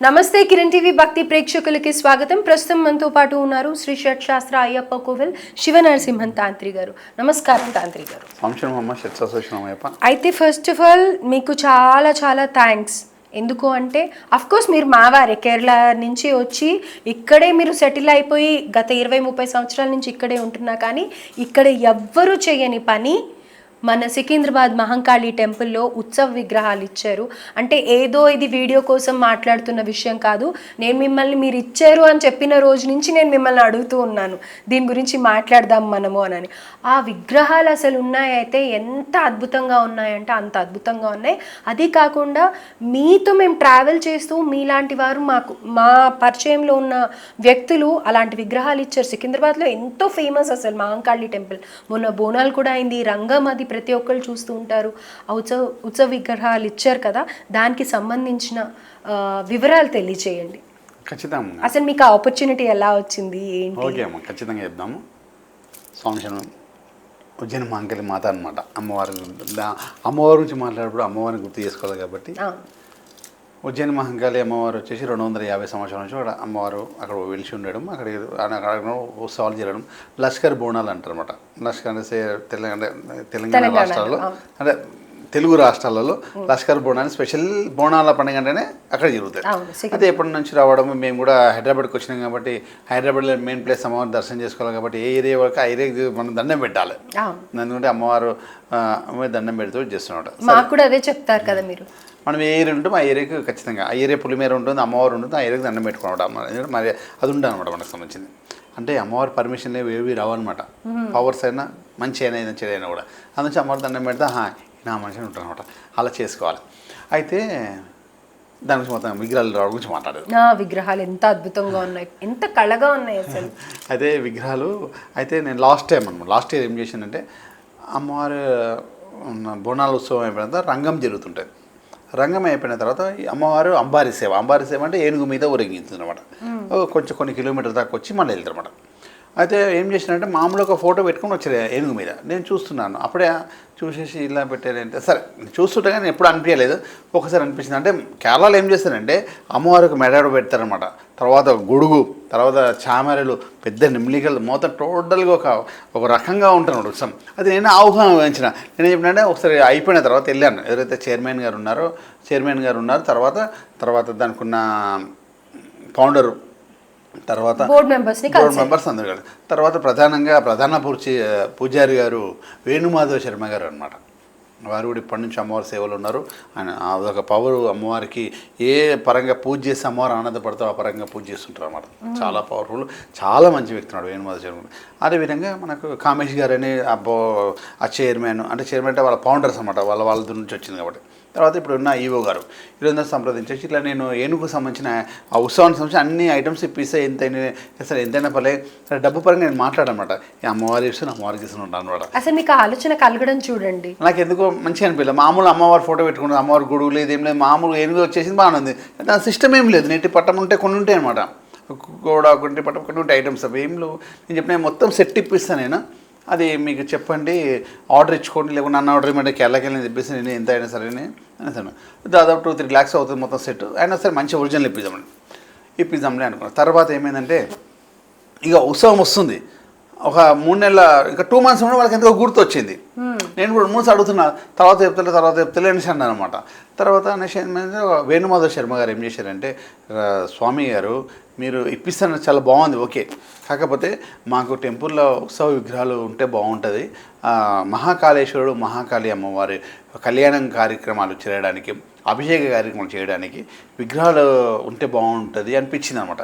నమస్తే కిరణ్ టీవీ భక్తి ప్రేక్షకులకి స్వాగతం. ప్రస్తుతం మనతో పాటు ఉన్నారు శ్రీ షట్శాస్త్ర అయ్యప్ప కోవిల్ శివ నరసింహన్ తాంత్రి గారు. నమస్కారం తాంత్రి గారు. అయితే ఫస్ట్ ఆఫ్ ఆల్ మీకు చాలా చాలా థ్యాంక్స్. ఎందుకు అంటే కోర్స్ మీరు మావారే కేరళ నుంచి వచ్చి ఇక్కడే మీరు సెటిల్ అయిపోయి గత ఇరవై ముప్పై సంవత్సరాల నుంచి ఇక్కడే ఉంటున్నా కానీ ఇక్కడ ఎవ్వరూ చేయని పని మన సికింద్రాబాద్ మహంకాళి టెంపుల్లో ఉత్సవ విగ్రహాలు ఇచ్చారు. అంటే ఏదో ఇది వీడియో కోసం మాట్లాడుతున్న విషయం కాదు. నేను మిమ్మల్ని మీరు ఇచ్చారు అని చెప్పిన రోజు నుంచి నేను మిమ్మల్ని అడుగుతూ ఉన్నాను. దీని గురించి మాట్లాడదాం మనము అని. ఆ విగ్రహాలు అసలు ఉన్నాయైతే ఎంత అద్భుతంగా ఉన్నాయంటే అంత అద్భుతంగా ఉన్నాయి. అది కాకుండా మీతో మేము ట్రావెల్ చేస్తూ మీలాంటి వారు మాకు మా పరిచయంలో ఉన్న వ్యక్తులు అలాంటి విగ్రహాలు ఇచ్చారు. సికింద్రాబాద్లో ఎంతో ఫేమస్ అసలు మహంకాళి టెంపుల్. మొన్న బోనాలు కూడా అయింది. రంగం అది ప్రతి ఒక్కరు చూస్తూ ఉంటారు. ఆ ఉత్సవ ఉత్సవ విగ్రహాలు ఇచ్చారు కదా దానికి సంబంధించిన వివరాలు తెలియచేయండి. ఖచ్చితంగా. అసలు మీకు ఆ ఆపర్చునిటీ ఎలా వచ్చింది? ఏంటి? ఓకే అమ్మ ఖచ్చితంగా చెప్దాము. సంవత్సరం ఉజ్జయిని మాంకలి మాత అనమాట అమ్మవారి అమ్మవారి గురించి మాట్లాడేటప్పుడు అమ్మవారిని గుర్తు చేసుకోవాలి కాబట్టి. ఉజ్జయిని మహంకాళి అమ్మవారు వచ్చేసి రెండు వందల యాభై సంవత్సరాల నుంచి అక్కడ అమ్మవారు అక్కడ వెలిసి ఉండడం అక్కడ అక్కడ ఉత్సవాలు జరగడం లష్కర్ బోనాలు అంటారు అనమాట లష్కర్ అంటే తెలంగాణ తెలంగాణ రాష్ట్రాల్లో. అంటే తెలుగు రాష్ట్రాలలో లష్కర్ బోనాలు స్పెషల్ బోనాల పండుగ అంటేనే అక్కడ జరుగుతాయి. అయితే ఎప్పటి నుంచి రావడం మేము కూడా హైదరాబాద్కి వచ్చినాం కాబట్టి హైదరాబాద్లో మెయిన్ ప్లేస్ అమ్మవారిని దర్శనం చేసుకోవాలి కాబట్టి ఏ ఏరియా వరకు ఆ మనం దండం పెట్టాలి. ఎందుకంటే అమ్మవారు దండం పెడుతూ చేస్తున్నాడు మాకు కూడా అదే చెప్తారు కదా మీరు. మనం ఏ ఏరియా ఉంటే ఆ ఏరియాకి ఖచ్చితంగా. ఆ ఏరియా పులిమేర ఉంటుంది అమ్మవారు ఉంటుంది ఆ ఏరియాకి దండం పెట్టుకోవడం మరి అది ఉంటుంది అనమాట మనకు సంబంధించింది. అంటే అమ్మవారి పర్మిషన్ లేవు ఏవి రావన్నమాట పవర్స్ అయినా మంచి అయినా ఏదైనా అయినా కూడా. అందునుంచి అమ్మవారి దండం పెడితే "హా, నా మనిషిని ఉంటాను అనమాట అలా చేసుకోవాలి. అయితే దాని గురించి మొత్తం విగ్రహాలు రావడం గురించి మాట్లాడేది. విగ్రహాలు ఎంత అద్భుతంగా ఉన్నాయి. ఎంత కళగా ఉన్నాయి అసలు. అయితే విగ్రహాలు అయితే నేను లాస్ట్ టైం అనమాట లాస్ట్ ఇయర్ ఏం చేశానంటే అమ్మవారు బోనాల ఉత్సవం అయిపోయిన రంగం జరుగుతుంటుంది. రంగం అయిపోయిన తర్వాత ఈ అమ్మవారు అంబారి సేవ. అంబారి సేవ అంటే ఏనుగు మీద ఊరేగించింది అనమాట కొంచెం కొన్ని కిలోమీటర్ దాకా వచ్చి మళ్ళీ వెళ్తారు అనమాట అయితే ఏం చేసినంటే మామూలుగా ఒక ఫోటో పెట్టుకుని వచ్చారు ఏనుగు మీద. నేను చూస్తున్నాను. అప్పుడే చూసేసి ఇలా పెట్టారంటే సరే చూస్తుంటే కానీ ఎప్పుడు అనిపించలేదు. ఒకసారి అనిపించింది అంటే కేరళలో ఏం చేస్తారంటే అమ్మవారికి మెడాడు పెడతారనమాట తర్వాత గొడుగు తర్వాత చామరలు పెద్ద నిమ్లికలు మొత్తం టోటల్గా ఒక ఒక రకంగా ఉంటాను ఉత్సవం. అది నేను ఆహ్వానించిన నేను చెప్పినంటే ఒకసారి అయిపోయిన తర్వాత వెళ్ళాను. ఎవరైతే చైర్మన్ గారు ఉన్నారో చైర్మన్ గారు ఉన్నారు తర్వాత తర్వాత దానికి ఉన్న ఫౌండర్ తర్వాత బోర్డ్ మెంబర్స్ బోర్డు మెంబర్స్ అందరు కలిసి. తర్వాత ప్రధానంగా ప్రధాన పూర్చి పూజారి గారు వేణుమాధవ శర్మ గారు అనమాట వారు కూడా ఇప్పటి నుంచి అమ్మవారి సేవలు ఉన్నారు. ఆయన అదొక పవర్ అమ్మవారికి ఏ పరంగా పూజ చేసి అమ్మవారు ఆనందపడతారో ఆ పరంగా పూజ చేస్తుంటారు అన్నమాట. చాలా పవర్ఫుల్ చాలా మంచి వ్యక్తి ఉన్నాడు వేణుమాధవ శర్మ. అదేవిధంగా మనకు కామేష్ గారు అని అబ్బో ఆ చైర్మన్ అంటే చైర్మన్ అంటే వాళ్ళ ఫౌండర్స్ అనమాట వాళ్ళ వాళ్ళ నుంచి వచ్చింది కాబట్టి. తర్వాత ఇప్పుడు ఉన్న ఈవో గారు వీళ్ళందరూ సంప్రదించేసి ఇట్లా నేను ఏనుగు సంబంధించిన ఆ ఉత్సవానికి సంబంధించిన అన్ని ఐటమ్స్ ఇప్పిస్తే ఎంతైనా సరే ఎంతైనా పర్లే సరే డబ్బు పరంగా నేను మాట్లాడనమాట. ఈ అమ్మవారి ఇస్తాను అమ్మవారికి ఇస్తాను అనమాట అసలు మీకు ఆలోచన కలగడం చూడండి. నాకు ఎందుకో మంచిగా అనిపించలేదు. మామూలు అమ్మవారి ఫోటో పెట్టుకున్నది అమ్మవారి గొడుగు లేదు ఏం లేదు మామూలు ఏనుగు వచ్చేసింది బాగానే ఉంది. దాని సిస్టమ్ ఏం లేదు. నెట్టి పట్టం ఉంటే కొన్ని ఉంటాయి అనమాట గోడ ఒకటి పట్టం కొన్ని ఉంటాయి ఐటమ్స్ అవి ఏం లేవు. నేను చెప్పిన మొత్తం సెట్ ఇప్పిస్తాను నేను. అది మీకు చెప్పండి ఆర్డర్ ఇచ్చుకోండి లేకుంటే నన్ను ఆర్డర్ ఇవ్వమంటే కేరళకి వెళ్ళి చెప్పేసి నేను ఎంత అయినా సరే అనేసాను. దాదాపు టూ త్రీ ల్యాక్స్ అవుతుంది మొత్తం సెట్. అయినా సరే మంచి ఒరిజినల్ ఇప్పిద్దామండి ఇప్పిద్దాంలే అనుకున్నాను. తర్వాత ఏమైందంటే ఇక ఉత్సవం వస్తుంది. ఒక మూడు నెలల ఇంకా టూ మంత్స్ ఉన్న వాళ్ళకి ఎంతో గుర్తు వచ్చింది నేను కూడా మూడు అడుగుతున్నా తర్వాత చెప్తలే తర్వాత చెప్తలే అనేసి అన్నాను అనమాట తర్వాత అనేసి వేణుమాధవ్ శర్మ గారు ఏం చేశారంటే "ఆ, స్వామి గారు మీరు ఇప్పిస్తాను చాలా బాగుంది ఓకే. కాకపోతే మాకు టెంపుల్లో ఉత్సవ విగ్రహాలు ఉంటే బాగుంటుంది. మహాకాళేశ్వరుడు మహాకాళి అమ్మవారి కళ్యాణం కార్యక్రమాలు చేయడానికి అభిషేక కార్యక్రమాలు చేయడానికి విగ్రహాలు ఉంటే బాగుంటుంది అనిపించింది అనమాట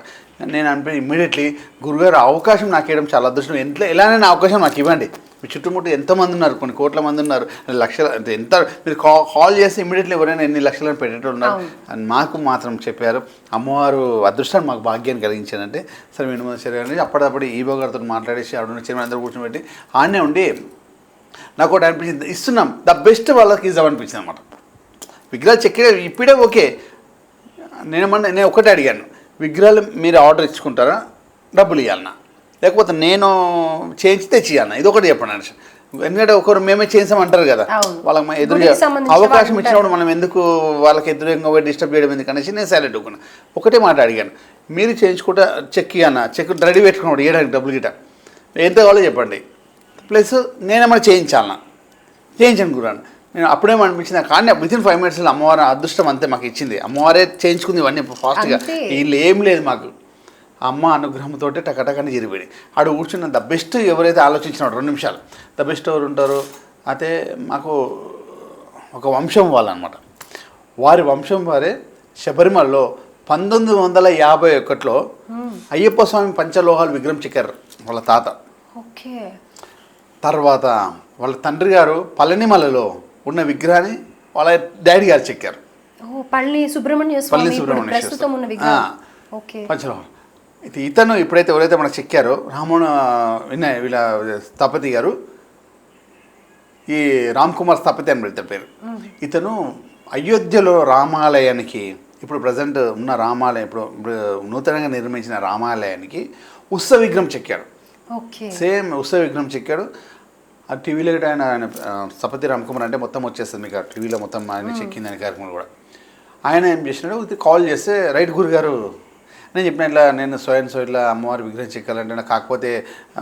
నేను అనిపి ఇమ్మీడియట్లీ గురుగారు అవకాశం నాకు ఇవ్వడం చాలా అదృష్టం. ఎంత ఎలానైనా అవకాశం నాకు ఇవ్వండి. మీ చుట్టుముట్టు ఎంతమంది ఉన్నారు? కొన్ని కోట్ల మంది ఉన్నారు. లక్షల ఎంత మీరు కా కాల్ చేసి ఇమ్మీడియట్లీ ఎవరైనా ఎన్ని లక్షలను పెట్టేటట్టు ఉన్నారు. అని మాకు మాత్రం చెప్పారు. అమ్మవారు అదృష్టాన్ని మాకు భాగ్యాన్ని కలిగించారంటే సరే సరే అని అప్పటికప్పుడు ఈబో గారితో మాట్లాడేసి ఆవిడ చైర్మన్ అందరూ కూర్చోబెట్టి ఆడనే ఉండి నాకు ఒకటి అనిపించింది ఇస్తున్నాం. ద బెస్ట్ వాళ్ళకి ఇద్దాం అనిపించింది అనమాట విగ్రహాలు చెక్కే ఇప్పుడే ఓకే. నేనేమన్నా నేను ఒకటే అడిగాను. విగ్రహాలు మీరు ఆర్డర్ ఇచ్చుకుంటారా? డబ్బులు ఇవ్వాలన్నా లేకపోతే నేను చేయించి తెచ్చి ఇవ్వాలన్నా ఇది ఒకటి చెప్పండి అనేసి. ఎందుకంటే ఒకరు మేమే చేసామంటారు కదా. వాళ్ళకి ఎదురు అవకాశం ఇచ్చినప్పుడు మనం ఎందుకు వాళ్ళకి ఎదురుగా పోయి డిస్టర్బ్ చేయడం ఎందుకు అనేసి నేను సైలెంట్ ఒకటే మాట అడిగాను. మీరు చేయించుకుంటే చెక్ అన్న చెక్ రెడీ పెట్టుకున్నాడు ఏడానికి డబ్బులు గిట ఎంత కావాలో చెప్పండి. ప్లస్ నేనేమైనా చేయించాలన్నా చేయించాను గురాను నేను అప్పుడేమనిపించింది కానీ వితిన్ ఫైవ్ మినిట్స్లో అమ్మవారి అదృష్టం అంతే మాకు ఇచ్చింది. అమ్మవారే చేయించుకుంది ఇవన్నీ ఫాస్ట్గా. వీళ్ళు ఏం లేదు మాకు. అమ్మ అనుగ్రహంతో టకటకని జరిపోయి ఆడు కూర్చున్న ద బెస్ట్ ఎవరైతే ఆలోచించినాడు రెండు నిమిషాలు. ద బెస్ట్ ఎవరు ఉంటారు? అయితే మాకు ఒక వంశం వాళ్ళనమాట. వారి వంశం వారే శబరిమలలో పంతొమ్మిది వందల యాభై ఒకటిలో అయ్యప్ప స్వామి పంచలోహాలు విగ్రహం చెక్కారు వాళ్ళ తాత. ఓకే. తర్వాత వాళ్ళ తండ్రి గారు పళనిమలలో ఉన్న విగ్రహాన్ని వాళ్ళ డాడీ గారు చెక్కారు. ఓ పళ్ళి సుబ్రహ్మణ్య పల్లి స్వామి ఇప్పుడు సుబ్రహ్మణ్య ప్రస్తుతం ఉన్న శాస్త్రి. విగ్రహం. ఆ. ఓకే. పంచలోహం. అయితే ఇతను ఎప్పుడైతే ఎవరైతే మనకు చెక్కారో రామణ వినయ్ వీళ్ళ స్థపతి గారు ఈ రామ్ కుమార్ స్థపతి అని పెడతారు పేరు. ఇతను అయోధ్యలో రామాలయానికి ఇప్పుడు ప్రజెంట్ ఉన్న రామాలయం ఇప్పుడు ఇప్పుడు నూతనంగా నిర్మించిన రామాలయానికి ఉత్సవ విగ్రహం చెక్కాడు. ఓకే. సేమ్ ఉత్సవ విగ్రహం చెక్కాడు. ఆ టీవీలో కూడా ఆయన ఆయన సపతి రామకుమార్ అంటే మొత్తం వచ్చేస్తుంది మీకు ఆ టీవీలో మొత్తం ఆయన చెక్కింది ఆయన కార్యక్రమం కూడా. ఆయన ఏం చేసినాడు? కాల్ చేస్తే రైట్ గురుగారు నేను చెప్పిన ఇట్లా నేను స్వయం సో ఇట్లా అమ్మవారి విగ్రహం చెక్కాలంటే కాకపోతే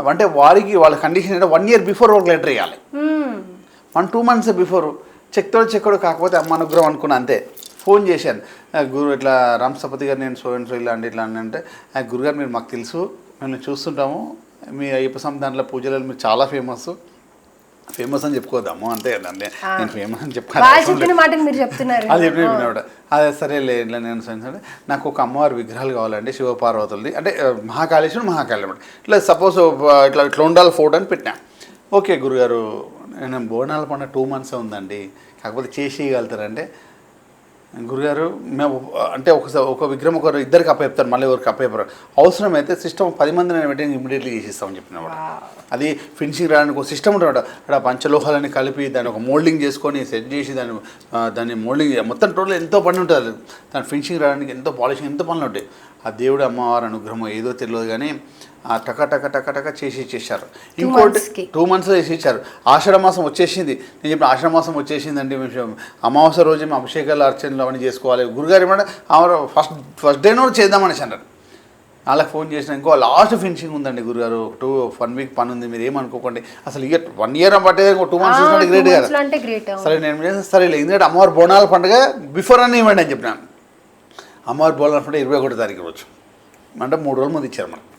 అంటే వారికి వాళ్ళ కండిషన్ అంటే వన్ ఇయర్ బిఫోర్ ఒక లెటర్ ఇవ్వాలి మ్మ్. One two months before. చెక్తాడు చెక్కడు కాకపోతే అమ్మ అనుగ్రహం అనుకున్నా అంతే. ఫోన్ చేశాను. "ఆ, గురు ఇట్లా రామ్ సపతి గారు నేను సో అండ్ సో ఇలా అంటే ఇట్లా అని అంటే "ఆ, గురుగారు మీరు మాకు తెలుసు మేము చూస్తుంటాము. మీ అయ్యప్ప స్వామి దాంట్లో పూజలలో మీరు చాలా ఫేమస్. ఫేమస్ అని చెప్పుకోదాము అంతే కదండి నేను ఫేమస్ అని చెప్తున్నారు. అది చెప్పిన అదే సరేలే ఇట్లా నేను నాకు ఒక అమ్మవారి విగ్రహాలు కావాలండి శివపార్వతులది. అంటే మహాకాళేశ్వరుడు మహాకాళి అనమాట ఇట్లా సపోజ్ ఇట్లా ఇట్లా ఉండాలి ఫోటో అని పెట్టినా. ఓకే గురుగారు నేను బోనాల పండుగ టూ మంత్స్ ఉందండి. కాకపోతే చేసి ఇవ్వగలుగుతారంటే గురుగారు మేము అంటే ఒకసారి ఒక విగ్రహం ఒకరు ఇద్దరికి అప్పచెప్తారు మళ్ళీ ఎవరికి అప్పచెప్పరు. అవసరమైతే సిస్టమ్ పది మంది నేను వెంటనే ఇమీడియట్లీ చేసిస్తామని చెప్పిన అది ఫినిషింగ్ రావడానికి ఒక సిస్టమ్ ఉంటుంది అక్కడ పంచలోహాలని కలిపి దాన్ని ఒక మోల్డింగ్ చేసుకొని సెట్ చేసి దాన్ని దాన్ని మోల్డింగ్ మొత్తం టోటల్ ఎంతో పని ఉంటుంది. దాని ఫినిషింగ్ రావడానికి ఎంతో పాలిషింగ్ ఎంతో పనులు ఉంటాయి. ఆ దేవుడు అమ్మవారి అనుగ్రహం ఏదో తెలియదు కానీ టక టక టక టక చేసి ఇచ్చేసారు ఇంకోటి. టూ మంత్స్ చేసి ఇచ్చారు. ఆషాఢ మాసం వచ్చేసింది. నేను చెప్పిన ఆషాఢ మాసం వచ్చేసింది అంటే మేము అమావాస్య రోజు మేము అభిషేకాలు అర్చనలు అవన్నీ చేసుకోవాలి. గురుగారు ఏమంటే ఆమె ఫస్ట్ ఫస్ట్ డే నోట్ చేద్దామనేసి అన్నారు. వాళ్ళకి ఫోన్ చేసిన ఇంకో లాస్ట్ ఫినిషింగ్ ఉందండి గురుగారు. టూ వన్ వీక్ పని ఉంది. మీరు ఏమనుకోకండి. అసలు ఇక వన్ ఇయర్ పట్టే టూ మంత్స్ అంటే గ్రేట్ కదా సరే నేను ఏం చేస్తాను సరే ఎందుకంటే అమ్మవారి బోనాల పండుగ బిఫోర్ అని ఇవ్వండి అని చెప్పినాను. అమ్మవారి బోనాల పండుగ ఇరవై ఒకటో తారీఖు రోజు. అంటే మూడు రోజుల ముందు ఇచ్చారు మనకు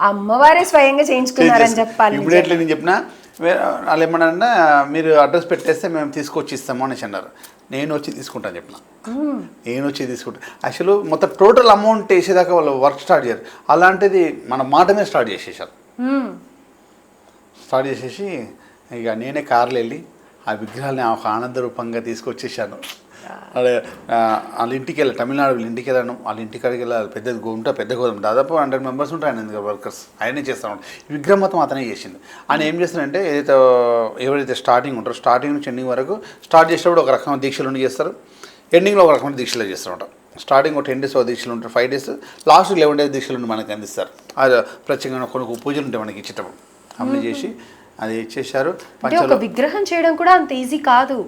అమ్మవారే స్వయంగా చేయించుకున్నారని చెప్పాలి ఇమీడియట్లీ నేను చెప్పిన వాళ్ళు ఏమన్నా మీరు అడ్రస్ పెట్టేస్తే మేము తీసుకొచ్చి ఇస్తాము అనేసి అన్నారు. నేను వచ్చి తీసుకుంటాను చెప్పిన. నేను వచ్చి తీసుకుంటా. యాక్చువల్ మొత్తం టోటల్ అమౌంట్ వేసేదాకా వాళ్ళు వర్క్ స్టార్ట్ చేయరు. అలాంటిది మన మాట మీద స్టార్ట్ చేసేసారు. స్టార్ట్ చేసేసి ఇక నేనే కార్లో వెళ్ళి ఆ విగ్రహాలని ఒక ఆనంద రూపంగా తీసుకొచ్చేసాను అదే వాళ్ళ ఇంటికి వెళ్ళి తమిళనాడు వాళ్ళ ఇంటికి వెళ్ళాను. వాళ్ళ ఇంటికి కాడికి వెళ్ళాలి పెద్ద గుంట పెద్ద గోదాం దాదాపు హండ్రెడ్ మెంబర్స్ ఉంటాయి ఆయన వర్కర్స్ ఆయనే చేస్తాను ఈ విగ్రహం మొత్తం అతనే చేసింది ఆయన ఏం చేస్తారంటే ఏదైతే ఎవరైతే స్టార్టింగ్ ఉంటారో స్టార్టింగ్ నుంచి ఎండింగ్ వరకు స్టార్ట్ చేసేటప్పుడు ఒక రకమైన దీక్షలు ఉండి చేస్తారు. ఎండింగ్లో ఒక రకమైన దీక్షలు చేస్తారన్నమాట స్టార్టింగ్ ఒక టెన్ డేస్ ఒక దీక్షలు ఉంటారు five days last eleven days దీక్షలు ఉండి మనకి అందిస్తారు. అది ప్రత్యేకంగా కొన్ని పూజలు ఉంటాయి మనకి ఇచ్చేటప్పుడు. అవన్నీ చేసి అది ఒక విగ్రహం చేయడం కూడా అంత ఈజీ కాదు.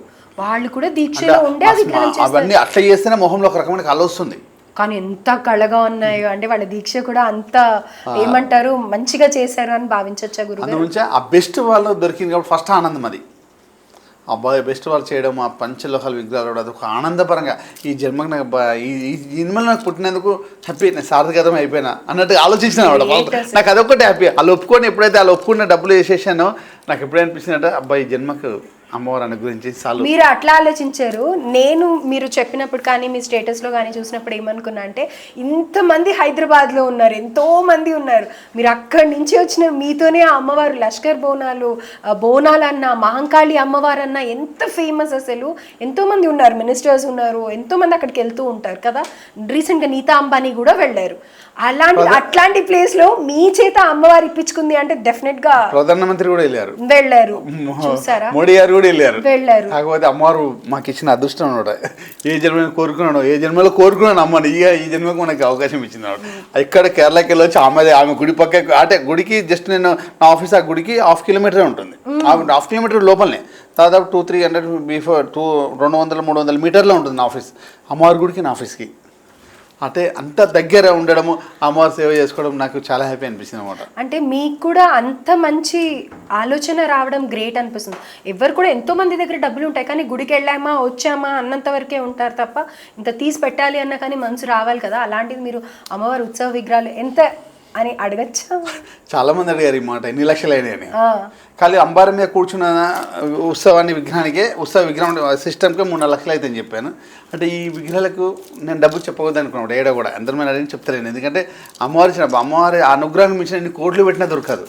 వాళ్ళు కూడా దీక్షలో ఉండే అవన్నీ అట్లా చేస్తేనే మొహంలో ఒక రకమైన కళ వస్తుంది. కానీ ఎంత కళగా ఉన్నాయో అంటే వాళ్ళ దీక్ష కూడా అంత ఏమంటారు? మంచిగా చేశారు అని భావించచ్చా గురువు అందు నుంచి ఆ బెస్ట్ వాళ్ళు దొరికింది కాబట్టి ఫస్ట్ ఆనందం అది. అబ్బాయి బెస్ట్ వాళ్ళు చేయడం ఆ పంచలోహాల విగ్రహాలు కూడా అదొక ఆనందపరంగా ఈ జన్మకు నాకు ఈ జన్మలో నాకు పుట్టినందుకు హ్యాపీ నేను సార్థకతం అయిపోయినా అన్నట్టు ఆలోచించిన. నాకు అదొకటి హ్యాపీ వాళ్ళు ఒప్పుకొని ఎప్పుడైతే వాళ్ళు ఒప్పుకున్న డబ్బులు వేసేసానో నాకు ఎప్పుడు అనిపించిందంటే అబ్బాయి జన్మకు అమ్మవారు గురించి మీరు అట్లా ఆలోచించారు. నేను మీరు చెప్పినప్పుడు కానీ మీ స్టేటస్లో కానీ చూసినప్పుడు ఏమనుకున్నా అంటే ఇంతమంది హైదరాబాద్లో ఉన్నారు ఎంతో మంది ఉన్నారు. మీరు అక్కడి నుంచి వచ్చిన మీతోనే ఆ అమ్మవారు లష్కర్ బోనాలు బోనాలన్నా బోనాలన్న మహంకాళి అమ్మవారు అన్న ఎంత ఫేమస్ అసలు. ఎంతో మంది ఉన్నారు మినిస్టర్స్ ఉన్నారు ఎంతో మంది అక్కడికి వెళ్తూ ఉంటారు కదా. రీసెంట్గా నీతా అంబానీ కూడా వెళ్ళారు. అలాంటి అట్లాంటి ప్లేస్లో మీ చేత అమ్మవారు ఇప్పించుకుంది అంటే డెఫినెట్గా ప్రధానమంత్రి కూడా వెళ్ళారు. వెళ్ళారు. చూసారా? మోడీ గారు కూడా వెళ్ళారు. వెళ్ళారు. కాకపోతే అమ్మవారు మాకు ఇచ్చిన అదృష్టం అనమాట. ఏ జన్మలో కోరుకున్నాడు ఏ జన్మలో కోరుకున్నాను అమ్మని ఇక ఈ జన్మకు మనకి అవకాశం ఇచ్చింది అనమాట. ఇక్కడ కేరళకి వెళ్ళొచ్చి ఆమె ఆమె గుడి పక్క అంటే గుడికి జస్ట్ నేను నా ఆఫీస్ ఆ గుడికి హాఫ్ కిలోమీటరే ఉంటుంది. హాఫ్ కిలోమీటర్ లోపలనే. దాదాపు two three hundred before two రెండు వందల మూడు వందల మీటర్లో ఉంటుంది నా ఆఫీస్ అమ్మవారి గుడికి నా ఆఫీస్కి అంటే అంత దగ్గర ఉండడము అమ్మవారి సేవ చేసుకోవడం నాకు చాలా హ్యాపీ అనిపించింది అనమాట అంటే మీకు కూడా అంత మంచి ఆలోచన రావడం గ్రేట్ అనిపిస్తుంది. ఎవరు కూడా ఎంతో మంది దగ్గర డబ్బులు ఉంటాయి కానీ గుడికి వెళ్ళామా వచ్చామా అన్నంత వరకే ఉంటారు తప్ప ఇంత తీసి పెట్టాలి అన్న కానీ మనసు రావాలి కదా. అలాంటిది మీరు అమ్మవారి ఉత్సవ విగ్రహాలు ఎంత అని అడగచ్చా? చాలా మంది అడిగారు ఈ మాట ఎన్ని లక్షలు అయినాయని ఖాళీ అంబారం మీద కూర్చున్న ఉత్సవాన్ని విగ్రహానికే ఉత్సవ విగ్రహం సిస్టమ్కే మూడు నాలుగు లక్షలు అయితే అని చెప్పాను. అంటే ఈ విగ్రహాలకు నేను డబ్బు చెప్పకూడదు అనుకున్నాడు ఏడా కూడా. అందరి మీద అడిగి చెప్తలేను. ఎందుకంటే అమ్మవారి ఇచ్చిన అమ్మవారి ఆ అనుగ్రహం మించిన ఎన్ని కోట్లు పెట్టినా దొరకదు.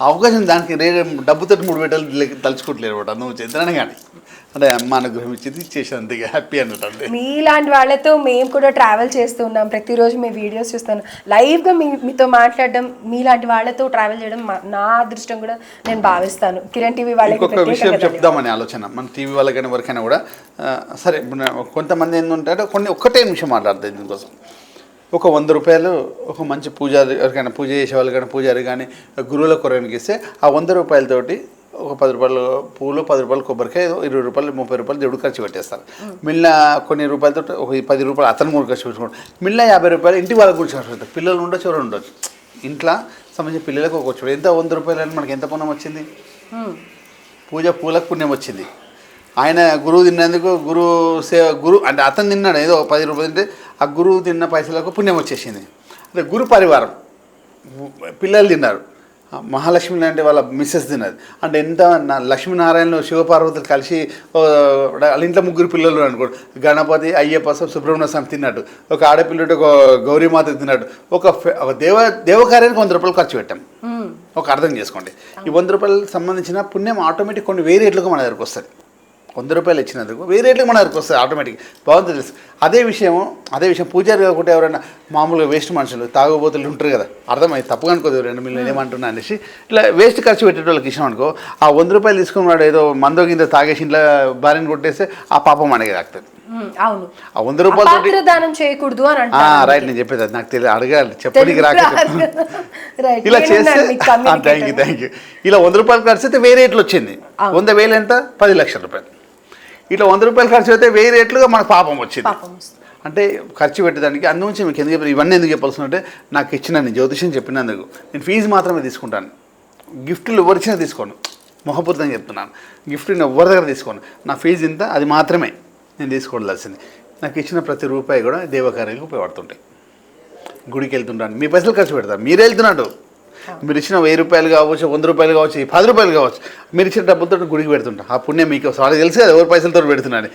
ఆ అవకాశం దానికి రే డబ్బుతో మూడు పెట్టాలి తలుచుకోవట్లేదు అనమాట నువ్వు చేద్దానని కానీ. అంటే అమ్మ అనుగ్రహం ఇచ్చింది ఇచ్చేసి అంతే హ్యాపీ అన్నట్టు మీలాంటి వాళ్ళతో మేము కూడా ట్రావెల్ చేస్తూ ఉన్నాం ప్రతిరోజు మీ వీడియోస్ చూస్తాను లైవ్గా మీ మీతో మాట్లాడడం మీలాంటి వాళ్ళతో ట్రావెల్ చేయడం నా అదృష్టం కూడా నేను భావిస్తాను. కిరణ్ టీవీ వాళ్ళకి ఇంకొక విషయం చెప్దామని ఆలోచన. మన టీవీ వాళ్ళకైనా ఎవరికైనా కూడా సరే కొంతమంది ఏంటంటే కొన్ని ఒక్కటే నిమిషం మాట్లాడతాయి దీనికోసం ఒక వంద రూపాయలు ఒక మంచి పూజారి ఎవరికైనా పూజ చేసే వాళ్ళు కానీ పూజారి కానీ గురువుల కొరడానికి ఇస్తే ఆ వంద రూపాయలతోటి ఒక పది రూపాయలు పూలు పది రూపాయలు కొబ్బరికాయ ఇరవై రూపాయలు ముప్పై రూపాయలు దేవుడు ఖర్చు పెట్టేస్తారు. మిల్ల కొన్ని రూపాయలతో ఒక పది రూపాయలు అతను కూడా ఖర్చు పెట్టుకోండి మిల్ల యాభై రూపాయలు ఇంటి వాళ్ళకి కూడా ఖర్చు పెడతారు. పిల్లలు ఉండొచ్చు ఎవరు ఉండొచ్చు. ఇంట్లో సంబంధించిన పిల్లలకు ఒక వచ్చి ఎంత వంద రూపాయలు అని మనకి ఎంత పుణ్యం వచ్చింది? పూజ పూలకు పుణ్యం వచ్చింది. ఆయన గురువు తిన్నందుకు గురువు సేవ గురు అంటే అతను తిన్నాడు. ఏదో పది రూపాయలు తింటే ఆ గురువు తిన్న పైసలకు పుణ్యం వచ్చేసింది. అంటే గురు పరివారం. పిల్లలు తిన్నారు. మహాలక్ష్మి లాంటి వాళ్ళ మిస్సెస్ తిన్నది. అంటే ఎంత నా- లక్ష్మీనారాయణలు శివపార్వతులు కలిసి వాళ్ళ ఇంట్లో ముగ్గురు పిల్లలు అనుకోండి. గణపతి అయ్యప్ప సుబ్రహ్మణ్య స్వామి తిన్నట్టు. ఒక ఆడపిల్లడు ఒక గౌరీమాత తిన్నట్టు. ఒక దేవ దేవకార్యానికి వంద రూపాయలు ఖర్చు పెట్టాం. ఒక అర్థం చేసుకోండి. ఈ వంద రూపాయలకు సంబంధించిన పుణ్యం ఆటోమేటిక్ కొన్ని వేరే రేట్లకు మన దగ్గరకు వస్తుంది. వంద రూపాయలు ఇచ్చినందుకు వేరే రేట్లకు మన దగ్గరకు వస్తుంది ఆటోమేటిక్ బాగుంది తెలుసు. అదే విషయం అదే విషయం పూజారి కాకుండా ఎవరైనా మామూలుగా వేస్ట్ మనుషులు తాగుబోతులు ఉంటారు కదా. అర్థమైంది? తప్పుగా అనుకోదు రెండు మిల్లు ఏమంటున్నా అనేసి. ఇట్లా వేస్ట్ ఖర్చు పెట్టేటోళ్ళకి ఇష్టం అనుకో ఆ వంద రూపాయలు తీసుకున్నాడు ఏదో మందో కింద తాగేసి ఇంట్లో భార్యను కొట్టేస్తే ఆ పాపం మనకి తాకుతుంది ఉమ్, అవును. ఆ వంద అపాత్ర దానం చేయకూడదు అని రైట్ నేను చెప్పేది నాకు తెలియదు. అడగాలి. చెప్పడానికి రాక. ఇలా చేస్తే థ్యాంక్ యూ. థ్యాంక్ యూ ఇలా వంద రూపాయలు ఖర్చు అయితే వెయ్యి రేట్లు వచ్చింది. వంద వేలు ఎంత? పది లక్షల రూపాయలు. ఇట్లా వంద రూపాయలు ఖర్చు అయితే వెయ్యి రేట్లుగా మనకు పాపం వచ్చింది. అంటే ఖర్చు పెట్టేదానికి అందుగురించి మీకు ఎందుకు చెప్పారు ఇవన్నీ ఎందుకు చెప్పాల్సి అంటే నాకు ఇచ్చిన నేను జ్యోతిష్యం చెప్పినందుకు. నేను ఫీజు మాత్రమే తీసుకుంటాను. గిఫ్ట్లు ఎవరిచ్చినా తీసుకోను. మొహపూర్తంగా చెప్తున్నాను. గిఫ్ట్ నేను ఎవరి దగ్గర తీసుకోను. నా ఫీజు ఇంత అది మాత్రమే నేను తీసుకోవాల్సింది. నాకు ఇచ్చిన ప్రతి రూపాయి కూడా దేవకార్యాలకు ఉపయోగపడుతుంటాయి. గుడికి వెళ్తుంటాను. మీ పైసలు ఖర్చు పెడతారు మీరు వెళ్తున్నట్టు. మీరు ఇచ్చిన వెయ్యి రూపాయలు కావచ్చు వంద రూపాయలు కావచ్చు పది రూపాయలు కావచ్చు మీరు ఇచ్చిన డబ్బులతో గుడికి పెడుతుంటా. ఆ పుణ్యం మీకు వాళ్ళకి తెలుసు కదా ఎవరి పైసలతో పెడుతున్నాను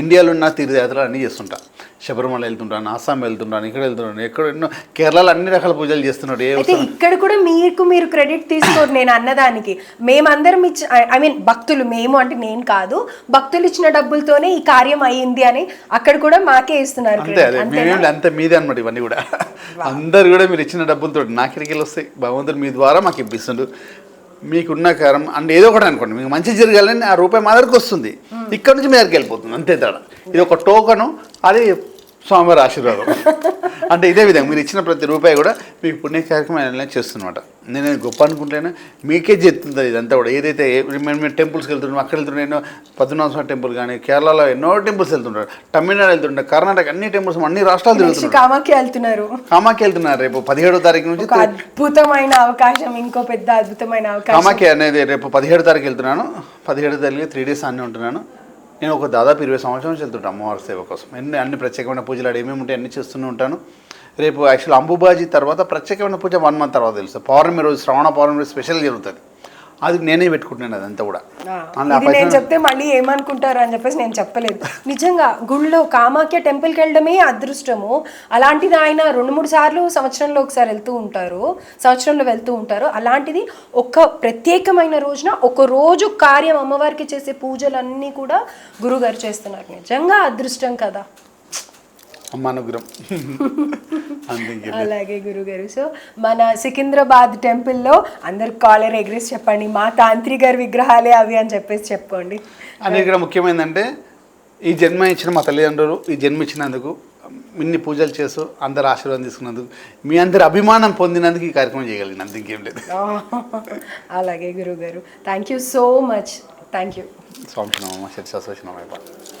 ఇండియాలో ఉన్న తీర్థయాత్రలు అన్నీ చేస్తుంటా. శబరిమల వెళ్తుంటాను అస్సాం వెళ్తుంటాను ఇక్కడ వెళ్తుంటాను ఎక్కడ ఎన్నో కేరళలో అన్ని రకాల పూజలు చేస్తున్నాడు ఏ అయితే ఇక్కడ కూడా మీకు మీరు క్రెడిట్ తీసుకోరు నేను అన్నదానికి. మేమందరం ఇచ్చి ఐ మీన్ భక్తులు మేము అంటే నేను కాదు భక్తులు ఇచ్చిన డబ్బులతోనే ఈ కార్యం అయ్యింది అని అక్కడ కూడా మాకే ఇస్తున్నారు అంతే credit. అదే అంతేనా? మేమేం అంతే మీదే అనమాట ఇవన్నీ కూడా. అందరు కూడా మీరు ఇచ్చిన డబ్బులతో నాకెడికి వస్తాయి భగవంతుడు మీ ద్వారా మాకు ఇప్పిస్తుండు. మీకున్న కారం అంటే ఏదో ఒకటి అనుకోండి. మీకు మంచి జరగాలని ఆ రూపాయి మా దగ్గరకు వస్తుంది. ఇక్కడ నుంచి మీ దగ్గరికి వెళ్ళిపోతుంది. అంతే తేడా. ఇది ఒక టోకను అది స్వామివారి ఆశీర్వాదం. అంటే ఇదే విధంగా మీరు ఇచ్చిన ప్రతి రూపాయి కూడా మీకు పుణ్య కార్యక్రమం చేస్తున్నమాట నేను గొప్ప అనుకుంటేనే మీకే చెప్తుంది ఇదంతా కూడా. ఏదైతే మేము మేము టెంపుల్స్కి వెళ్తున్నాం అక్కడ వెళ్తున్నాం ఎన్నో పద్మనాభ స్వామి టెంపుల్ కానీ కేరళలో ఎన్నో టెంపుల్స్ వెళ్తుంటారు తమిళనాడు వెళ్తుంటారు కర్ణాటక అన్ని టెంపుల్స్ అన్ని రాష్ట్రాలు తిరుగుతున్నారు. కామాఖ్య వెళ్తున్నారు. కామాఖ్య వెళ్తున్నారు రేపు పదిహేడో తారీఖు నుంచి అద్భుతమైన అవకాశం ఇంకో పెద్ద అద్భుతమైన అవకాశం. కామాఖ్య అనేది రేపు పదిహేడు తారీఖు వెళ్తున్నాను. పదిహేడు తారీఖు త్రీ డేస్ అన్నీ ఉంటున్నాను. నేను ఒక దాదాపు ఇరవై సంవత్సరం నుంచి వెళ్తుంటాను అమ్మవారి సేవ కోసం. ఎన్ని అన్ని ప్రత్యేకమైన పూజలు ఆడ ఏమేమి ఉంటాయి అన్ని చేస్తూనే ఉంటాను. రేపు యాక్చువల్ అంబుబాజీ తర్వాత ప్రత్యేకమైన పూజ వన్ మంత్ తర్వాత తెలుస్తుంది పౌర్ణమి రోజు శ్రవణ పౌర్ణమి రోజు స్పెషల్ జరుగుతుంది. అది నేనే పెట్టుకుంటున్నాను అదంతా కూడా. ఇది నేను చెప్తే మళ్ళీ ఏమనుకుంటారు అని చెప్పేసి నేను చెప్పలేదు. నిజంగా గుళ్ళో కామాఖ్య టెంపుల్కి వెళ్ళడమే అదృష్టము. అలాంటిది ఆయన రెండు మూడు సార్లు సంవత్సరంలో ఒకసారి వెళ్తూ ఉంటారు. సంవత్సరంలో వెళ్తూ ఉంటారు. అలాంటిది ఒక ప్రత్యేకమైన రోజున ఒక రోజు కార్యం అమ్మవారికి చేసే పూజలన్నీ కూడా గురుగారు చేస్తున్నారు. నిజంగా అదృష్టం కదా. అలాగే గురుగారు. సో మన సికింద్రాబాద్ టెంపుల్లో అందరు కాలర్ ఎగ్రెస్ చెప్పండి మా తాంత్రి గారి విగ్రహాలే అవి అని చెప్పేసి చెప్పుకోండి. అని ఇక్కడ ముఖ్యమైనదంటే ఈ జన్మ ఇచ్చిన మా తల్లిదండ్రులు ఈ జన్మ ఇచ్చినందుకు ఇన్ని పూజలు చేస్తూ అందరు ఆశీర్వాదం తీసుకున్నందుకు మీ అందరి అభిమానం పొందినందుకు ఈ కార్యక్రమం చేయగలిగిన అంత ఇంకేం లేదు. అలాగే గురుగారు. Thank you so much thank you స్వామి నమ శిర్షాశ్వశనమ